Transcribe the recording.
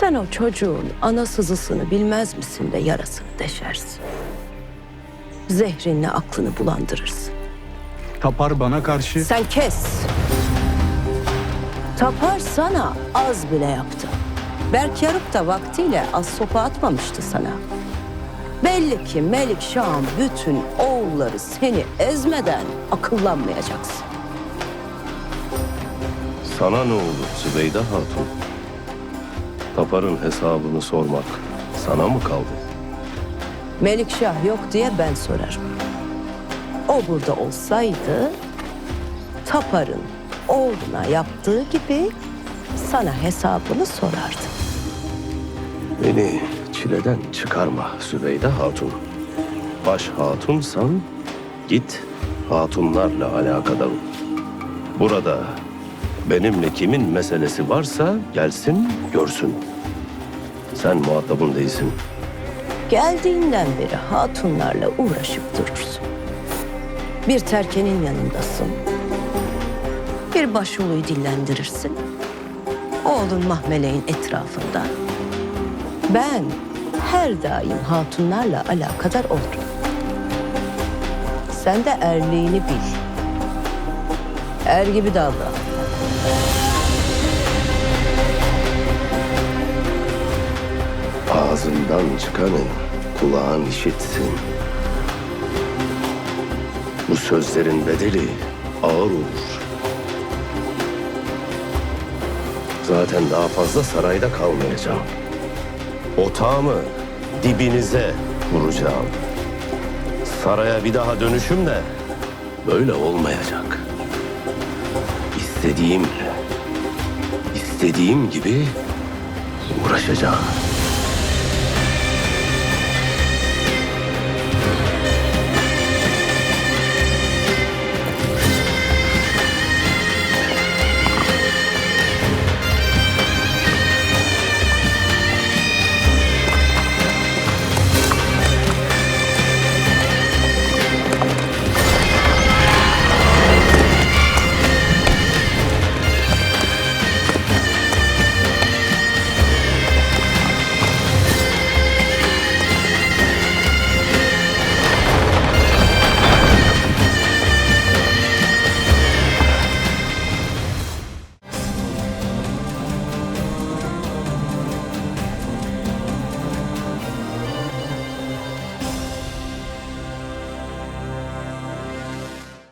Sen o çocuğun ana sızısını bilmez misin de yarasını deşersin. Zehrinle aklını bulandırırsın. Tapar bana karşı Sen kes. Tapar sana az bile yaptı. Berk Yarıp da vaktiyle az sopa atmamıştı sana. Belli ki Melik Şah'ın bütün oğulları seni ezmeden akıllanmayacaksın. Sana ne olur Zübeyde Hatun? Taparın hesabını sormak sana mı kaldı? Melikşah yok diye ben sorarım. O burada olsaydı Tapar'ın oğluna yaptığı gibi sana hesabını sorardı. Beni çileden çıkarma Zübeyde Hatun. Baş hatunsan git hatunlarla alakadar ol. Burada benimle kimin meselesi varsa gelsin görsün. Sen muhatabım değilsin. Geldiğinden beri hatunlarla uğraşıp durursun. Bir terkenin yanındasın. Bir başuluyu dillendirirsin. Oğlun Mahmele'in etrafında. Ben her daim hatunlarla alakadar olurum. Sen de erliğini bil. Er gibi davran. Ağzından çıkanı kulağın işitsin. Bu sözlerin bedeli ağır olur. Zaten daha fazla sarayda kalmayacağım. Otağımı dibinize vuracağım. Saraya bir daha dönüşüm de böyle olmayacak. İstediğim, istediğim gibi uğraşacağım.